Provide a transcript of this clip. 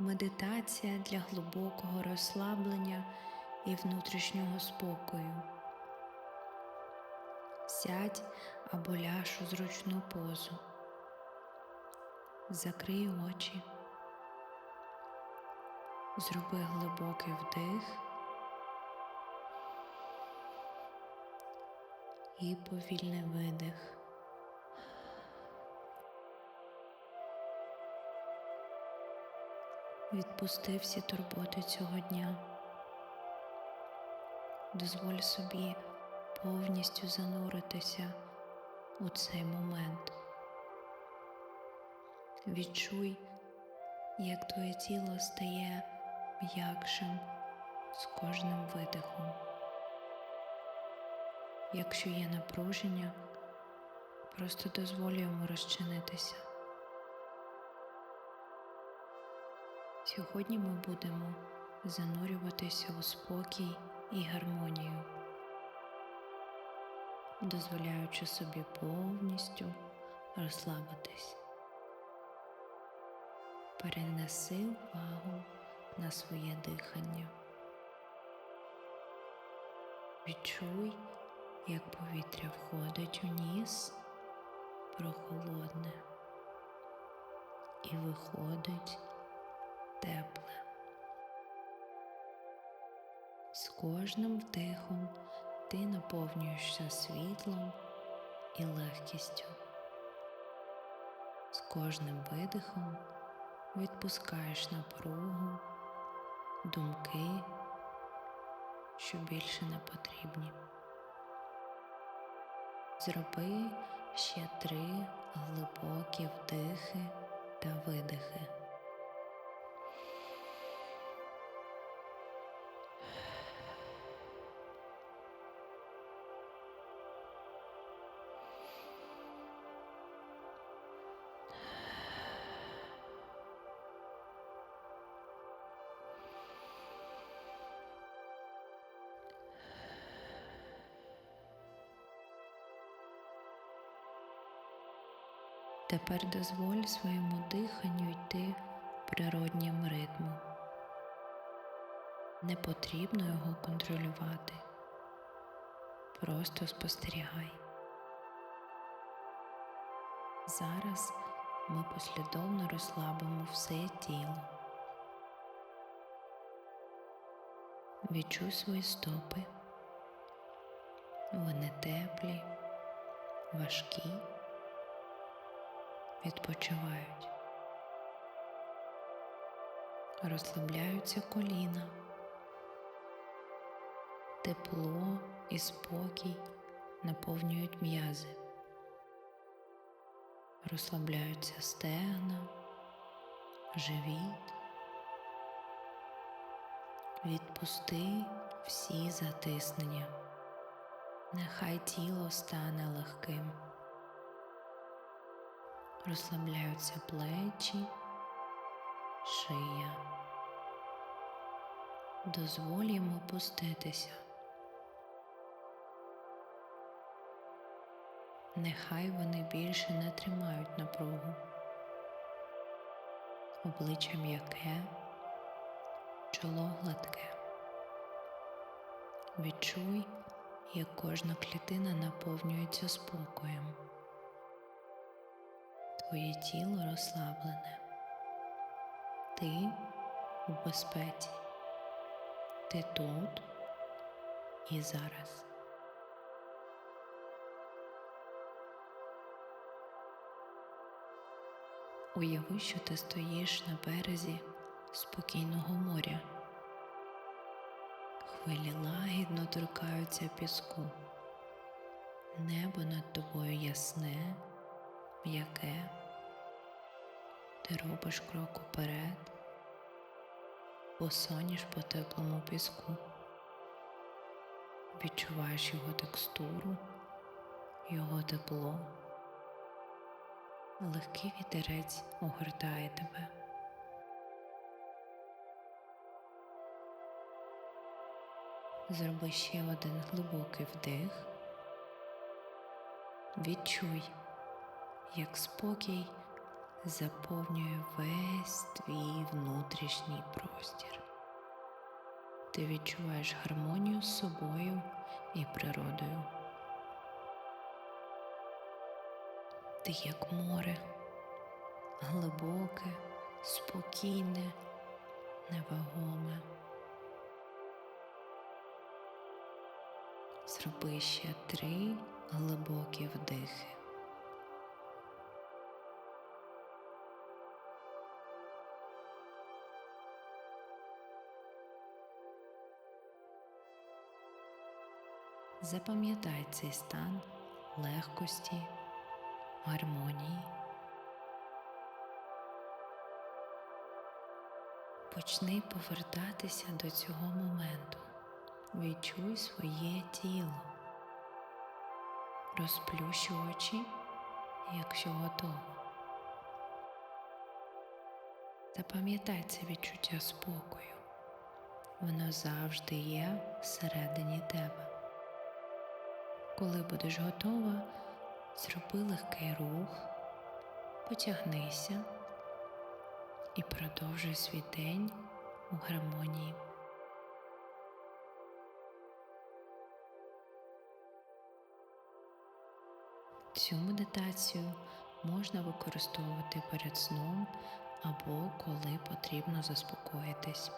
Медитація для глибокого розслаблення і внутрішнього спокою. Сядь або ляж у зручну позу. Закрий очі. Зроби глибокий вдих і повільний видих. Відпусти всі турботи цього дня. Дозволь собі повністю зануритися у цей момент. Відчуй, як твоє тіло стає м'якшим з кожним видихом. Якщо є напруження, просто дозволь йому розчинитися. Сьогодні ми будемо занурюватися у спокій і гармонію, дозволяючи собі повністю розслабитись. Перенеси увагу на своє дихання. Відчуй, як повітря входить у ніс прохолодне і виходить кожним вдихом ти наповнюєшся світлом і легкістю. З кожним видихом відпускаєш напругу, думки, що більше не потрібні. Зроби ще три глибокі вдихи та видихи. Тепер дозволь своєму диханню йти природнім ритмом. Не потрібно його контролювати. Просто спостерігай. Зараз ми послідовно розслабимо все тіло. Відчуй свої стопи. Вони теплі, важкі відпочивають. Розслабляються коліна, тепло і спокій наповнюють м'язи, розслабляються стегна, живіт. Відпусти всі затиснення, нехай тіло стане легким розслабляються плечі, шия. Дозволь їм опуститися. Нехай вони більше не тримають напругу. Обличчя м'яке, чоло гладке. Відчуй, як кожна клітина наповнюється спокоєм. Твоє тіло розслаблене. Ти у безпеці. Ти тут і зараз. Уяви, що ти стоїш на березі спокійного моря. Хвилі лагідно торкаються піску. Небо над тобою ясне, м'яке. Ти робиш крок уперед, посоніш по теплому піску, відчуваєш його текстуру, його тепло. Легкий вітерець огортає тебе. Зроби ще один глибокий вдих. Відчуй, як спокій заповнює весь твій внутрішній простір. Ти відчуваєш гармонію з собою і природою. Ти як море, глибоке, спокійне, невагоме. Зроби ще три глибокі вдихи. Запам'ятай цей стан легкості, гармонії. Почни повертатися до цього моменту. Відчуй своє тіло. Розплющу очі, якщо готово. Запам'ятай це відчуття спокою. Воно завжди є всередині тебе. Коли будеш готова, зроби легкий рух, потягнися і продовжуй свій день у гармонії. Цю медитацію можна використовувати перед сном або коли потрібно заспокоїтись.